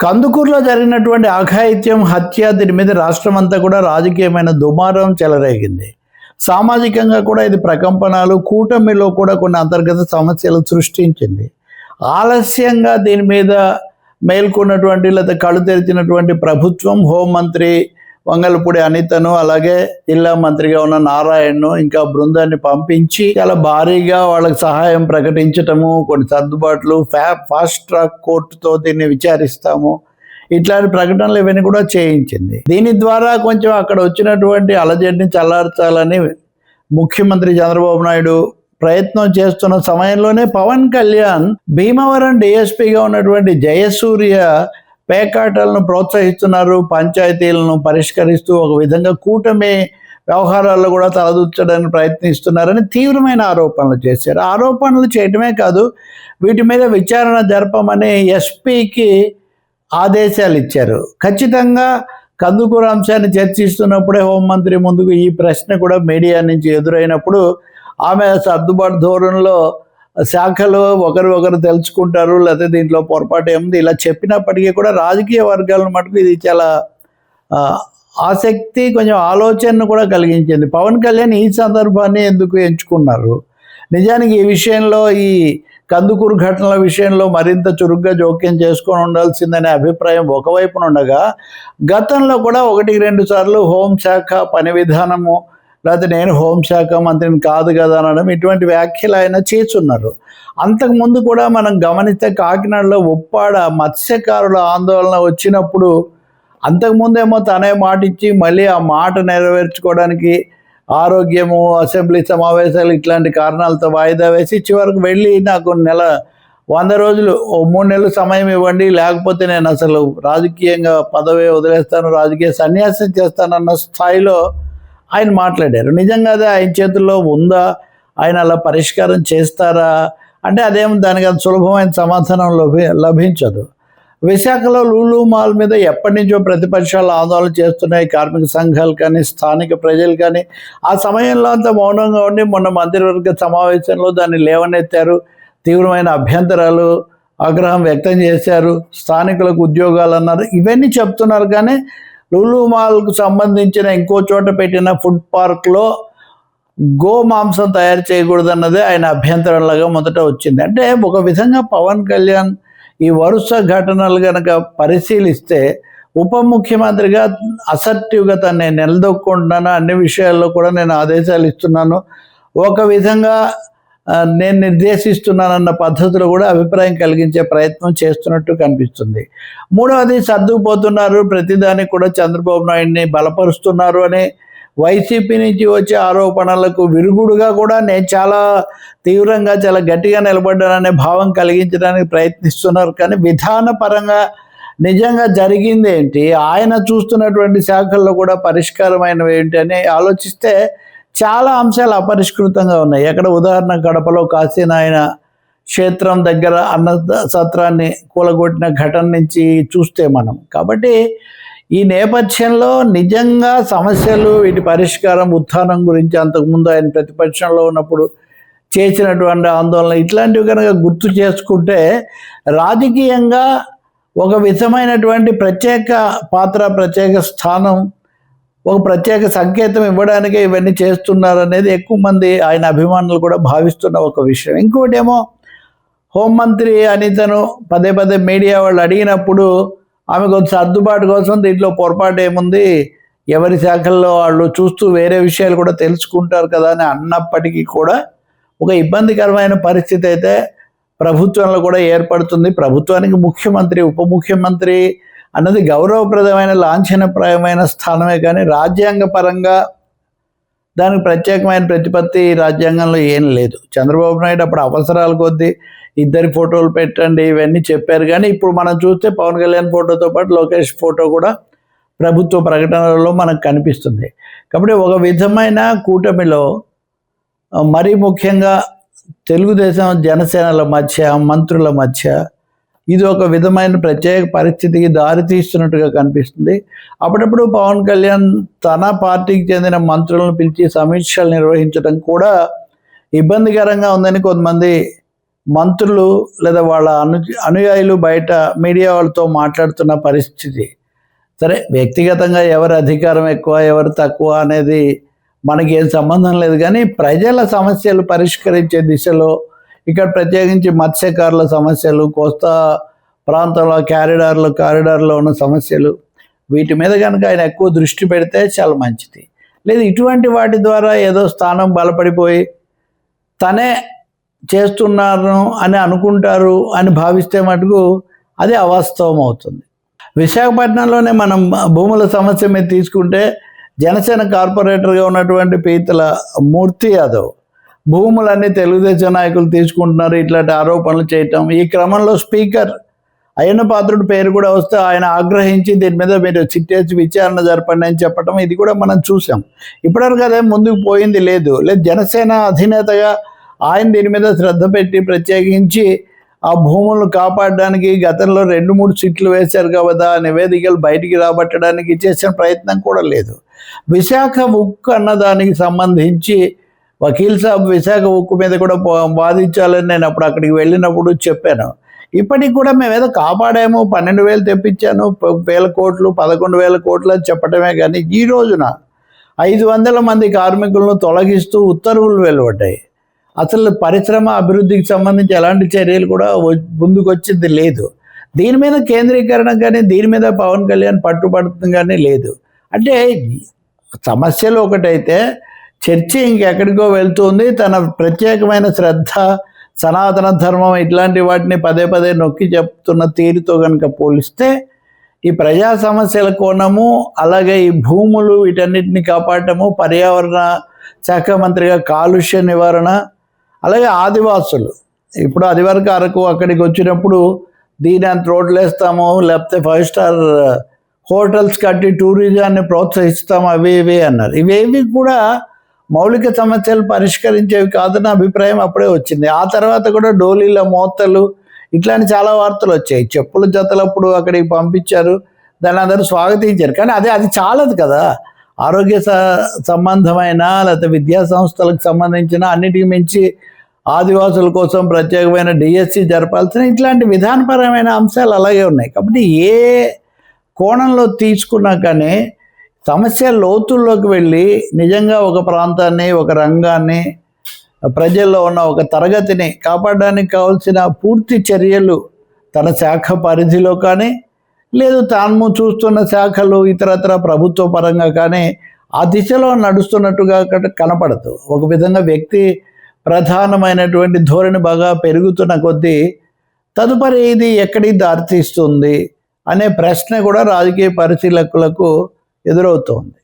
కందుకూరులో జరిగినటువంటి అఘాయిత్యం హత్య దీని మీద రాష్ట్రం అంతా కూడా రాజకీయమైన దుమారం చెలరేగింది. సామాజికంగా కూడా ఇది ప్రకంపనలు కూటమిలో కూడా కొన్ని అంతర్గత సమస్యలు సృష్టించింది. ఆలస్యంగా దీని మీద మేల్కొన్నటువంటి లేదా కళ్ళు తెరిచినటువంటి ప్రభుత్వం హోంమంత్రి వంగలపూడి అనితను అలాగే జిల్లా మంత్రిగా ఉన్న నారాయణను ఇంకా బృందాన్ని పంపించి చాలా భారీగా వాళ్ళకి సహాయం ప్రకటించటము కొన్ని సర్దుబాట్లు ఫ్యా ఫాస్ట్ ట్రాక్ కోర్టుతో దీన్ని విచారిస్తాము. ఇట్లాంటి ప్రకటనలు ఇవన్నీ కూడా చేయించింది. దీని ద్వారా కొంచెం అక్కడ వచ్చినటువంటి అలజడిని చల్లార్చాలని ముఖ్యమంత్రి చంద్రబాబు నాయుడు ప్రయత్నం చేస్తున్న సమయంలోనే పవన్ కళ్యాణ్ భీమవరం డిఎస్పీగా ఉన్నటువంటి జయసూర్య పేకాటలను ప్రోత్సహిస్తున్నారు పంచాయతీలను పరిష్కరిస్తూ ఒక విధంగా కూటమి వ్యవహారాల్లో కూడా తలదూర్చడానికి ప్రయత్నిస్తున్నారని తీవ్రమైన ఆరోపణలు చేశారు. ఆరోపణలు చేయటమే కాదు వీటి మీద విచారణ జరపమని ఎస్పీకి ఆదేశాలు ఇచ్చారు. ఖచ్చితంగా కందుకూర అంశాన్ని చర్చిస్తున్నప్పుడే హోంమంత్రి ముందుకు ఈ ప్రశ్న కూడా మీడియా నుంచి ఎదురైనప్పుడు ఆమె సర్దుబాటు ధోరణిలో శాఖలు ఒకరు ఒకరు తెలుసుకుంటారు లేకపోతే దీంట్లో పొరపాటు ఏముంది? ఇలా చెప్పినప్పటికీ కూడా రాజకీయ వర్గాలను మటుకు ఇది చాలా ఆసక్తి కొంచెం ఆలోచనను కూడా కలిగించింది. పవన్ కళ్యాణ్ ఈ సందర్భాన్ని ఎందుకు ఎంచుకున్నారు? నిజానికి ఈ విషయంలో ఈ కందుకూరు ఘటనల విషయంలో మరింత చురుగ్గా జోక్యం చేసుకొని ఉండాల్సిందనే అభిప్రాయం ఒకవైపున ఉండగా గతంలో కూడా ఒకటి రెండు సార్లు హోంశాఖ పని విధానము లేకపోతే నేను హోంశాఖ మంత్రిని కాదు కదా అనడం ఇటువంటి వ్యాఖ్యలు ఆయన చేస్తున్నారు. అంతకుముందు కూడా మనం గమనిస్తే కాకినాడలో ఉప్పాడ మత్స్యకారుల ఆందోళన వచ్చినప్పుడు అంతకుముందేమో తనే మాట ఇచ్చి మళ్ళీ ఆ మాట నెరవేర్చుకోవడానికి ఆరోగ్యము అసెంబ్లీ సమావేశాలు ఇట్లాంటి కారణాలతో వాయిదా వేసి చివరికి వెళ్ళి నాకు నెల వంద రోజులు ఓ మూడు నెలలు సమయం ఇవ్వండి లేకపోతే నేను అసలు రాజకీయంగా పదవి వదిలేస్తాను రాజకీయ సన్యాసం చేస్తానన్న స్థాయిలో ఆయన మాట్లాడారు. నిజంగా అది ఆయన చేతుల్లో ఉందా? ఆయన అలా పరిష్కారం చేస్తారా? అంటే అదేం దానికి అంత సులభమైన సమాధానం లభి లభించదు. విశాఖలో లూలు మాల్ మీద ఎప్పటి నుంచో ప్రతిపక్షాలు ఆందోళన చేస్తున్నాయి. కార్మిక సంఘాలు కానీ స్థానిక ప్రజలు కానీ. ఆ సమయంలో అంత మౌనంగా ఉండి మొన్న మంత్రివర్గ సమావేశంలో దాన్ని లేవనెత్తారు. తీవ్రమైన అభ్యంతరాలు ఆగ్రహం వ్యక్తం చేశారు. స్థానికులకు ఉద్యోగాలు అన్నారు. ఇవన్నీ చెప్తున్నారు కానీ లులు మాల్కు సంబంధించిన ఇంకో చోట పెట్టిన ఫుడ్ పార్క్లో గో మాంసం తయారు చేయకూడదన్నదే ఆయన అభ్యంతరంలాగా మొదట వచ్చింది. అంటే ఒక విధంగా పవన్ కళ్యాణ్ ఈ వరుస ఘటనలు కనుక పరిశీలిస్తే ఉప ముఖ్యమంత్రిగా అసర్టివ్గా తను నేను నిలదొక్కుంటున్నాను అన్ని విషయాల్లో కూడా నేను ఆదేశాలు ఇస్తున్నాను. ఒక విధంగా నేను నిర్దేశిస్తున్నానన్న పద్ధతిలో కూడా అభిప్రాయం కలిగించే ప్రయత్నం చేస్తున్నట్టు కనిపిస్తుంది. మూడవది సర్దుకుపోతున్నారు. ప్రతిదానికి కూడా చంద్రబాబు నాయుడిని బలపరుస్తున్నారు అని వైసీపీ నుంచి వచ్చే ఆరోపణలకు విరుగుడుగా కూడా నేను చాలా తీవ్రంగా చాలా గట్టిగా నిలబడ్డాననే భావం కలిగించడానికి ప్రయత్నిస్తున్నారు. కానీ విధానపరంగా నిజంగా జరిగింది ఏంటి ఆయన చూస్తున్నటువంటి శాఖల్లో కూడా పరిష్కారమైనవి ఏంటి అని ఆలోచిస్తే చాలా అంశాలు అపరిష్కృతంగా ఉన్నాయి. ఎక్కడ ఉదాహరణ కడపలో కాశీనాయన క్షేత్రం దగ్గర అన్న సత్రాన్ని కూలగొట్టిన ఘటన నుంచి చూస్తే మనం. కాబట్టి ఈ నేపథ్యంలో నిజంగా సమస్యలు వీటి పరిష్కారం ఉత్థానం గురించి అంతకుముందు ఆయన ప్రతిపక్షంలో ఉన్నప్పుడు చేసినటువంటి ఆందోళన ఇట్లాంటివి కనుక గుర్తు చేసుకుంటే రాజకీయంగా ఒక విధమైనటువంటి ప్రత్యేక పాత్ర ప్రత్యేక స్థానం ఒక ప్రత్యేక సంకేతం ఇవ్వడానికే ఇవన్నీ చేస్తున్నారు అనేది ఎక్కువ మంది ఆయన అభిమానులు కూడా భావిస్తున్న ఒక విషయం. ఇంకోటి ఏమో హోంమంత్రి అనితను పదే పదే మీడియా వాళ్ళు అడిగినప్పుడు ఆమె కొంచెం సర్దుబాటు కోసం దీంట్లో పొరపాటు ఏముంది? ఎవరి శాఖల్లో వాళ్ళు చూస్తూ వేరే విషయాలు కూడా తెలుసుకుంటారు కదా అని అన్నప్పటికీ కూడా ఒక ఇబ్బందికరమైన పరిస్థితి అయితే ప్రభుత్వంలో కూడా ఏర్పడుతుంది. ప్రభుత్వానికి ముఖ్యమంత్రి ఉప ముఖ్యమంత్రి అన్నది గౌరవప్రదమైన లాంఛనప్రాయమైన స్థానమే కానీ రాజ్యాంగపరంగా దానికి ప్రత్యేకమైన ప్రతిపత్తి రాజ్యాంగంలో ఏం లేదు. చంద్రబాబు నాయుడు అప్పుడు అవసరాల కొద్దీ ఇద్దరి ఫోటోలు పెట్టండి ఇవన్నీ చెప్పారు. కానీ ఇప్పుడు మనం చూస్తే పవన్ కళ్యాణ్ ఫోటోతో పాటు లోకేష్ ఫోటో కూడా ప్రభుత్వ ప్రకటనలలో మనకు కనిపిస్తుంది. కాబట్టి ఒక విధమైన కూటమిలో మరీ ముఖ్యంగా తెలుగుదేశం జనసేనల మధ్య మంత్రుల మధ్య ఇది ఒక విధమైన ప్రత్యేక పరిస్థితికి దారితీస్తున్నట్టుగా కనిపిస్తుంది. అప్పుడప్పుడు పవన్ కళ్యాణ్ తన పార్టీకి చెందిన మంత్రులను పిలిచి సమీక్షలు నిర్వహించడం కూడా ఇబ్బందికరంగా ఉందని కొంతమంది మంత్రులు లేదా వాళ్ళ అను అనుయాయులు బయట మీడియా వాళ్ళతో మాట్లాడుతున్న పరిస్థితి. సరే వ్యక్తిగతంగా ఎవరు అధికారం ఎక్కువ ఎవరు తక్కువ అనేది మనకి ఏం సంబంధం లేదు. కానీ ప్రజల సమస్యలు పరిష్కరించే దిశలో ఇక్కడ ప్రత్యేకించి మత్స్యకారుల సమస్యలు కోస్తా ప్రాంతంలో క్యారిడార్లు కారిడార్లో ఉన్న సమస్యలు వీటి మీద కనుక ఆయన ఎక్కువ దృష్టి పెడితే చాలా మంచిది. లేదు ఇటువంటి వాటి ద్వారా ఏదో స్థానం బలపడిపోయి తనే చేస్తున్నారు అని అనుకుంటారు అని భావిస్తే మటుకు అది అవాస్తవం అవుతుంది. విశాఖపట్నంలోనే మనం భూముల సమస్య మీద తీసుకుంటే జనసేన కార్పొరేటర్గా ఉన్నటువంటి పీతల మూర్తి యాదవ్ భూములన్నీ తెలుగుదేశం నాయకులు తీసుకుంటున్నారు. ఇట్లాంటి ఆరోపణలు చేయటం. ఈ క్రమంలో స్పీకర్ అయ్యన్న పాత్రుడి పేరు కూడా వస్తే ఆయన ఆగ్రహించి దీని మీద మీరు చిట్టేసి విచారణ జరపండి అని చెప్పడం ఇది కూడా మనం చూసాం. ఇప్పటివరకు అదే ముందుకు పోయింది లేదు. లేదు జనసేన అధినేతగా ఆయన దీని మీద శ్రద్ధ పెట్టి ప్రత్యేకించి ఆ భూములను కాపాడడానికి గతంలో రెండు మూడు సీట్లు వేశారు కదా ఆ నివేదికలు బయటికి రాబట్టడానికి చేసిన ప్రయత్నం కూడా లేదు. విశాఖ ఉక్కు అన్న దానికి సంబంధించి వకీల్ సాబ్ విశాఖ ఉక్కు మీద కూడా బాధించాలని నేను అప్పుడు అక్కడికి వెళ్ళినప్పుడు చెప్పాను. ఇప్పటికి కూడా మేము ఏదో కాపాడాము పన్నెండు వేలు తెప్పించాను ప- వేల కోట్లు పదకొండు వేల కోట్లు అని చెప్పడమే కానీ ఈ రోజున ఐదు వందల మంది కార్మికులను తొలగిస్తూ ఉత్తర్వులు వెలువడ్డాయి. అసలు పరిశ్రమ అభివృద్ధికి సంబంధించి ఎలాంటి చర్యలు కూడా ముందుకొచ్చింది లేదు. దీని మీద కేంద్రీకరణ కానీ దీని మీద పవన్ కళ్యాణ్ పట్టుబడుతుంది కానీ లేదు. అంటే సమస్యలు ఒకటైతే చర్చ ఇంకెక్కడికో వెళ్తుంది. తన ప్రత్యేకమైన శ్రద్ధ సనాతన ధర్మం ఇట్లాంటి వాటిని పదే పదే నొక్కి చెప్తున్న తీరుతో కనుక పోలిస్తే ఈ ప్రజా సమస్యల కోణము అలాగే ఈ భూములు వీటన్నిటిని కాపాడటము పర్యావరణ శాఖ మంత్రిగా కాలుష్య నివారణ అలాగే ఆదివాసులు. ఇప్పుడు అది వరకు అరకు అక్కడికి వచ్చినప్పుడు దీని అంత రోడ్లు వేస్తాము లేకపోతే ఫైవ్ స్టార్ హోటల్స్ కట్టి టూరిజాన్ని ప్రోత్సహిస్తాము అవి ఇవి అన్నారు. ఇవేవి కూడా మౌలిక సమస్యలు పరిష్కరించేవి కాదని అభిప్రాయం అప్పుడే వచ్చింది. ఆ తర్వాత కూడా డోలీల మోతలు ఇట్లాంటి చాలా వార్తలు వచ్చాయి. చెప్పుల జతలప్పుడు అక్కడికి పంపించారు. దాన్ని అందరూ స్వాగతించారు. కానీ అదే అది చాలదు కదా. ఆరోగ్య స- సంబంధమైన లేకపోతే విద్యా సంస్థలకు సంబంధించిన అన్నిటికి మించి ఆదివాసుల కోసం ప్రత్యేకమైన డిఎస్సి జరపాల్సిన ఇట్లాంటి విధానపరమైన అంశాలు అలాగే ఉన్నాయి. కాబట్టి ఏ కోణంలో తీసుకున్నా కానీ సమస్య లోతుల్లోకి వెళ్ళి నిజంగా ఒక ప్రాంతాన్ని ఒక రంగాన్ని ప్రజల్లో ఉన్న ఒక తరగతిని కాపాడడానికి కావాల్సిన పూర్తి చర్యలు తన శాఖ పరిధిలో కానీ లేదు తాను చూస్తున్న శాఖలు ఇతరత్ర ప్రభుత్వ పరంగా కానీ ఆ దిశలో నడుస్తున్నట్టుగా కనపడదు. ఒక విధంగా వ్యక్తి ప్రధానమైనటువంటి ధోరణి బాగా పెరుగుతున్న కొద్దీ తదుపరి ఇది ఎక్కడికి దారితీస్తుంది అనే ప్రశ్న కూడా రాజకీయ పరిశీలకులకు ఎదురవుతోంది.